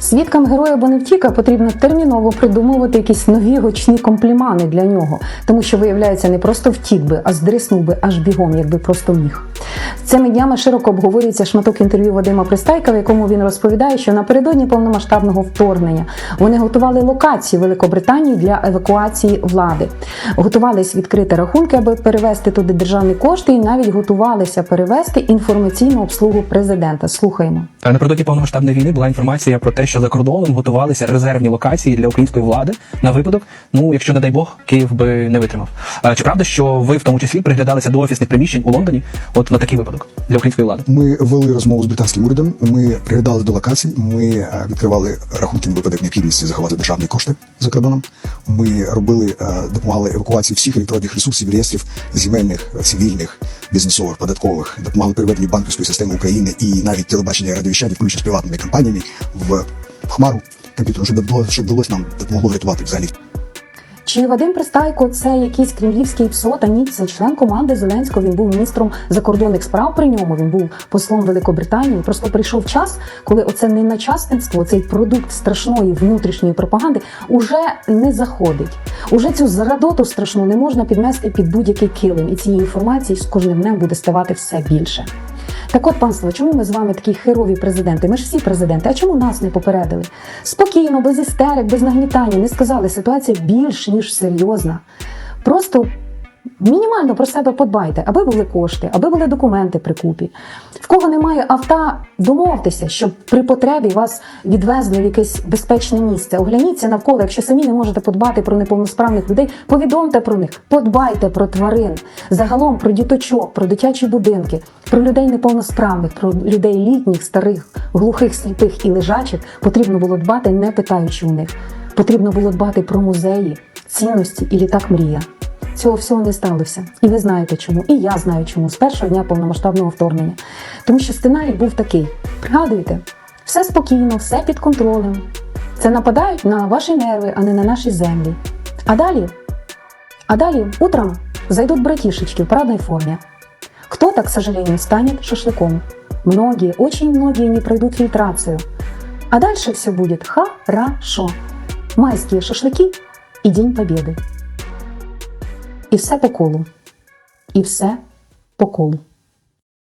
Свідкам героя Боневтіка потрібно терміново придумувати якісь нові гучні комплімани для нього, тому що, виявляється, не просто втік би, а здриснув би аж бігом, якби просто міг. Цими днями широко обговорюється шматок інтерв'ю Вадима Пристайка, в якому він розповідає, що напередодні повномасштабного вторгнення вони готували локації Великобританії для евакуації влади. Готувались відкрити рахунки, аби перевести туди державні кошти, і навіть готувалися перевести інформаційну обслугу президента. Слухаємо. Напередодні повномасштабної війни була інформація про те, що за кордоном готувалися резервні локації для української влади на випадок, ну якщо не дай Бог, Київ би не витримав. Чи правда, що ви в тому числі приглядалися до офісних приміщень у Лондоні, от на такий випадок для української влади? Ми вели розмову з британським урядом. Ми приглядали до локацій. Ми е, відкривали рахунки випадок необхідності заховати державні кошти за кордоном. Ми робили е, допомагали евакуації всіх електронних ресурсів, реєстрів земельних, цивільних, бізнесових, податкових. Допомагали переведенню банківської системи України і навіть телебачення і радіовіщання, включно з приватними компаніями в хмару комп'ютеру, щоб було щоб вдалося нам допомогло врятувати взагалі Чи Вадим Пристайко це якийсь кремлівський псо? Та ні, це член команди Зеленського. Він був міністром закордонних справ при ньому. Він був послом Великобританії. Просто прийшов час, коли оце неначасництво, цей продукт страшної внутрішньої пропаганди, уже не заходить. Уже цю зарадоту страшну не можна підмести під будь-який килим, і цієї інформації з кожним днем буде ставати все більше. Так от, панство, чому ми з вами такі херові президенти? Ми ж всі президенти. А чому нас не попередили? Спокійно, без істерик, без нагнітання. Не сказали, ситуація більш ніж серйозна. Просто мінімально про себе подбайте, аби були кошти, аби були документи при купі. В кого немає авто, домовтеся, щоб при потребі вас відвезли в якесь безпечне місце. Огляніться навколо, якщо самі не можете подбати про неповносправних людей, повідомте про них, подбайте про тварин, загалом про діточок, про дитячі будинки, про людей неповносправних, про людей літніх, старих, глухих, сліпих і лежачих потрібно було дбати, не питаючи у них. Потрібно було дбати про музеї, цінності і літак мрія Цього всього не сталося. І ви знаєте чому. І я знаю чому з першого дня повномасштабного вторгнення. Тому що сценарій був такий: пригадуйте, все спокійно, все під контролем. Це нападають на ваші нерви, а не на наші землі. А далі, а далі утром зайдут братишечки в парадной форме. Кто-то, к сожалению, станет шашлыком. Многие, очень многие не пройдут фильтрацию. А дальше все будет хорошо. Майские шашлыки и День Победы. І все по колу. І все по колу.